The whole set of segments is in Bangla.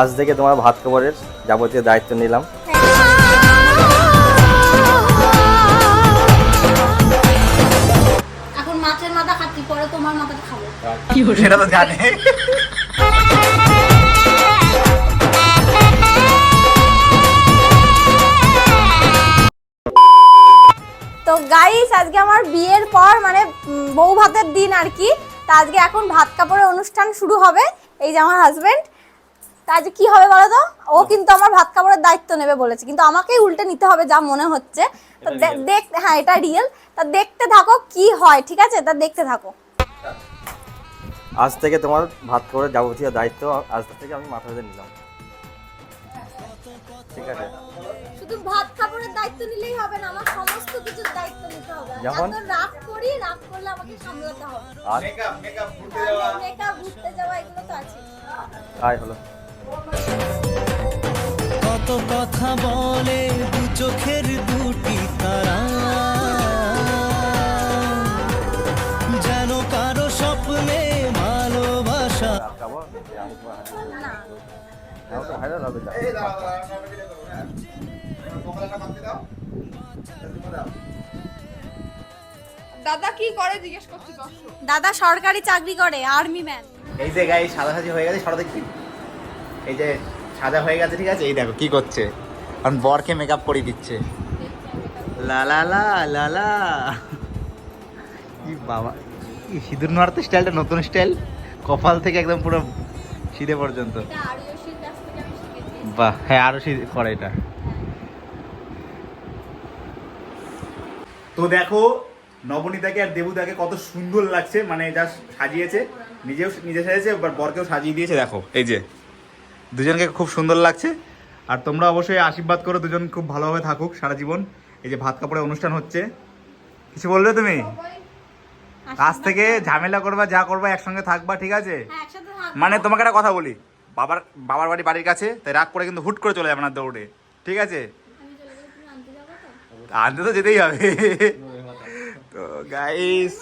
আজ থেকে তোমার ভাত খাবারের যাবতীয় দায়িত্ব নিলাম। এখন মাছের মাথা খাচ্ছি পরে তোমার মাথাটা খাব। সেটা তো জানে। তো গাইস আজকে আমার বিয়ের পর মানে বউ ভাতের দিন আর কি। তা আজকে এখন ভাত কাপড়ের অনুষ্ঠান শুরু হবে। এই যে আমার হাজবেন্ড তা আজকে কি হবে বলো তো? ও কিন্তু আমার ভাত কাপড়ের দায়িত্ব নেবে বলেছে। কিন্তু আমাকেই উল্টে নিতে হবে যা মনে হচ্ছে। দেখ হ্যাঁ এটা রিয়েল তা দেখতে থাকো কি হয় ঠিক আছে? তা দেখতে থাকো। আজ থেকে তোমার ভাত খাবারের যাবতীয় দায়িত্ব আজ থেকে আমি মাথা পেতে নিলাম। ঠিক আছে? শুধু ভাত কাপড়ের দায়িত্ব নিলেই হবে না আমার সমস্ত কিছুর দায়িত্ব নিতে হবে। যেমন? এত রাগ করি রাগ করলে আমাকে সামলাতে হবে। মেকআপ মেকআপ ঘুরতে যাওয়া মেকআপ ঘুরতে যাওয়া এগুলো তো আছে আয় হলো। কত কথা বলে দু চোখের দুটি তারা। যেন কারও স্বপ্নে ভালোবাসা। দাদা কি করে জিজ্ঞেস করছি দাদা সরকারি চাকরি করে আর্মি ম্যান এই যে গাই সাদা সাজি হয়ে গেছে সাদা দেখি এই যে সাদা হয়ে গেছে ঠিক আছে? এই দেখো কি করছে? কারণ বরকে মেকআপ করিয়ে দিচ্ছে। লা লা লা লা লা। কি বাবা সিঁদুর মারতে স্টাইলটা নতুন স্টাইল কপাল থেকে একদম পুরো সিঁধে পর্যন্ত। বাহ হ্যাঁ আরও সিঁদে করে এটা। তো দেখো নবনীতাকে আর দেবুদাকে কত সুন্দর লাগছে মানে যা সাজিয়েছে নিজেও নিজে সাজিয়েছে এবার বরকেও সাজিয়ে দিয়েছে দেখো এই যে। দুজনকে খুব সুন্দর লাগছে। আর তোমরা অবশ্যই আশীর্বাদ করো দুজন খুব ভালোভাবে থাকুক সারা জীবন। এই যে ভাত কাপড়ে অনুষ্ঠান হচ্ছে। কিছু বললে তুমি? আজ থেকে ঝামেলা করবা যা করবা একসঙ্গে থাকবা ঠিক আছে? হ্যাঁ। মানে তোমাকে একটা কথা বলি বাবার বাবার বাড়ি বাড়ির কাছে তাই রাগ করে কিন্তু হুট করে চলে যাবে না দৌড়ে ঠিক আছে? আনতে তো? যেতেই হবে। তো গাইস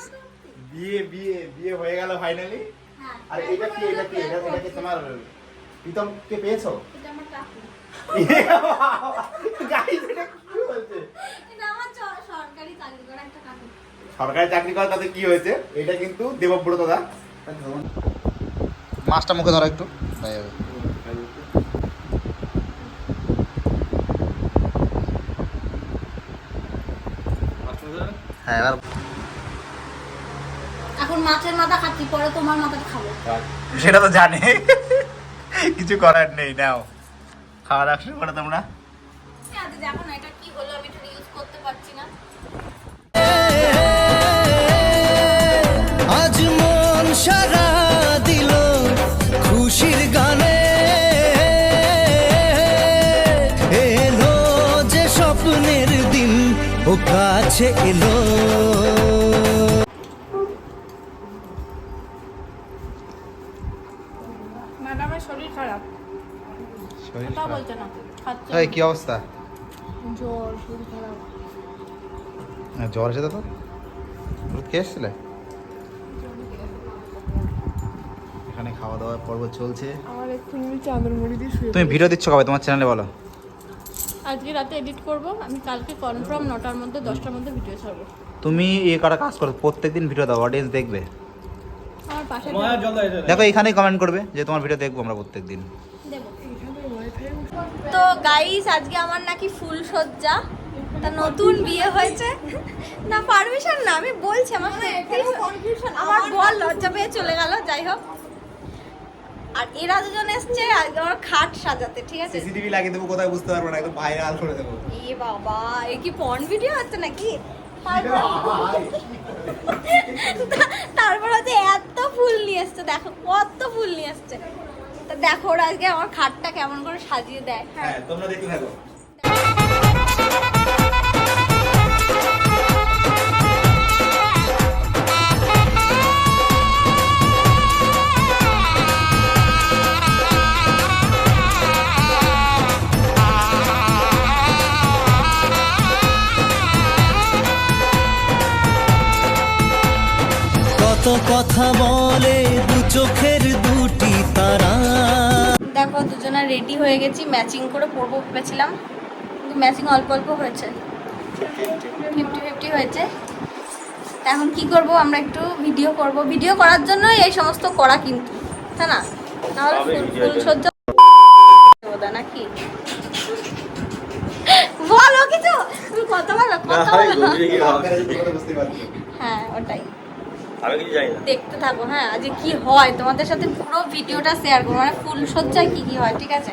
বিয়ে বিয়ে বিয়ে হয়ে গেল ফাইনালি হ্যাঁ আর এটা কি এটা কি এটা তোমার প্রীতমকে পেয়েছ? এটা আমার কাকু। গাইস এটা কি বলছে এটা আমার সরকারি চাকরি করা একটা কাকু। সরকারি চাকরি করা তাতে কি হয়েছে? এটা কিন্তু দেবব্রত দাদা মাছটা মুখে ধরো একটু। হ্যাঁ এবার এখন মাছের মাথা খাচ্ছি পরে তোমার মাথাটা খাব। সেটা তো জানে। কিছু করার নেই নাও। খাওয়া দাওয়া শুরু করো তোমরা। আজ দেখো না এটা কি হলো? আমি ইউজ করতে পারছি না। আজ মন সারা দিল খুশির গানে। এলো যে স্বপ্নের দিন ও কাছে এলো। ম্যাডামের শরীর খারাপ। কথা বলছে না খাচ্ছে এই কি অবস্থা? জ্বর শরীর খারাপ। জ্বর এসেছে তো? ওষুধ খেয়ে এসছিলে? এখানে খাওয়া দাওয়ার পর্ব চলছে। আমার এক্ষুনি আমি চাঁদের মুড়ি দিয়ে শুয়ে তুমি ভিডিও দিচ্ছ কবে? তোমার চ্যানেলে বলো। আজকে রাতে এডিট করব। আমি কালকে কনফার্ম নটার মধ্যে দশটার মধ্যে ভিডিও ছাড়বো। তুমি এ করা কাজ করো? প্রত্যেকদিন ভিডিও দাও অডিয়েন্স দেখবে। দেখো এখানেই কমেন্ট করবে যে তোমার ভিডিও দেখব আমরা প্রত্যেকদিন। দেবো। তো গাইস আজকে আমার নাকি ফুল সজ্জা তা নতুন বিয়ে হয়েছে। না পারমিশন না আমি বলছি আমার কনফিউশন আমার বল লজ্জা পেয়ে চলে গেল যাই হোক। আর এরা দুজন এসছে আজকে আমার খাট সাজাতে ঠিক আছে? সিসিটিভি লাগিয়ে দেবো কোথায় বুঝতে পারব না একদম ভাইরাল করে দেবো। এ বাবা এ কি পন ভিডিও হচ্ছে নাকি? তারপর- তারপর হচ্ছে নিয়ে এসছে দেখো কত ফুল নিয়ে এসছে। তা দেখো ওরা আজকে আমার খাটটা কেমন করে সাজিয়ে দেয়। হ্যাঁ তোমরা দেখতে থাকো। কত কথা বলে চোখের দুটি তারা। দেখো দুজনে রেডি হয়ে গেছি ম্যাচিং করে পরবো ভেবেছিলাম কিন্তু ম্যাচিং অল্প অল্প হয়েছে। ফিফটি ফিফটি হয়েছে। এখন কি করব আমরা একটু ভিডিও করব। ভিডিও করার জন্যই এই সমস্ত করা কিন্তু তাই না? তাহলে তবে ফুল video ফুল জন্য। সজ্জা দেবো নাকি? বলো কিছু তুমি কথা বলো কথা বলো। হ্যাঁ ওটাই। আমি কিছু জানি না। দেখতে থাকো হ্যাঁ আজকে কি হয় তোমাদের সাথে পুরো ভিডিওটা শেয়ার করব মানে ফুল সজ্জায় কি কি হয় ঠিক আছে?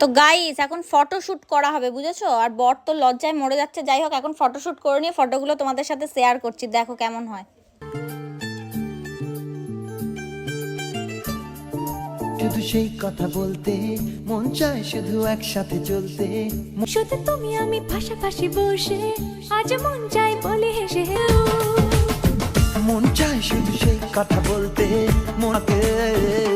তো গাইস এখন ফটো শুট করা হবে বুঝেছ? আর বর তো লজ্জায় মরে যাচ্ছে যাই হোক এখন ফটো শুট করে নিয়ে ফটোগুলো তোমাদের সাথে শেয়ার করছি দেখো কেমন হয়। শুধু সেই কথা বলতে মন চায় শুধু একসাথে চলতে। শুধু তুমি আমি পাশাপাশি বসে আজ মন চাই বলে হেসে। মন চায় শুধু সেই কথা বলতে মনকে।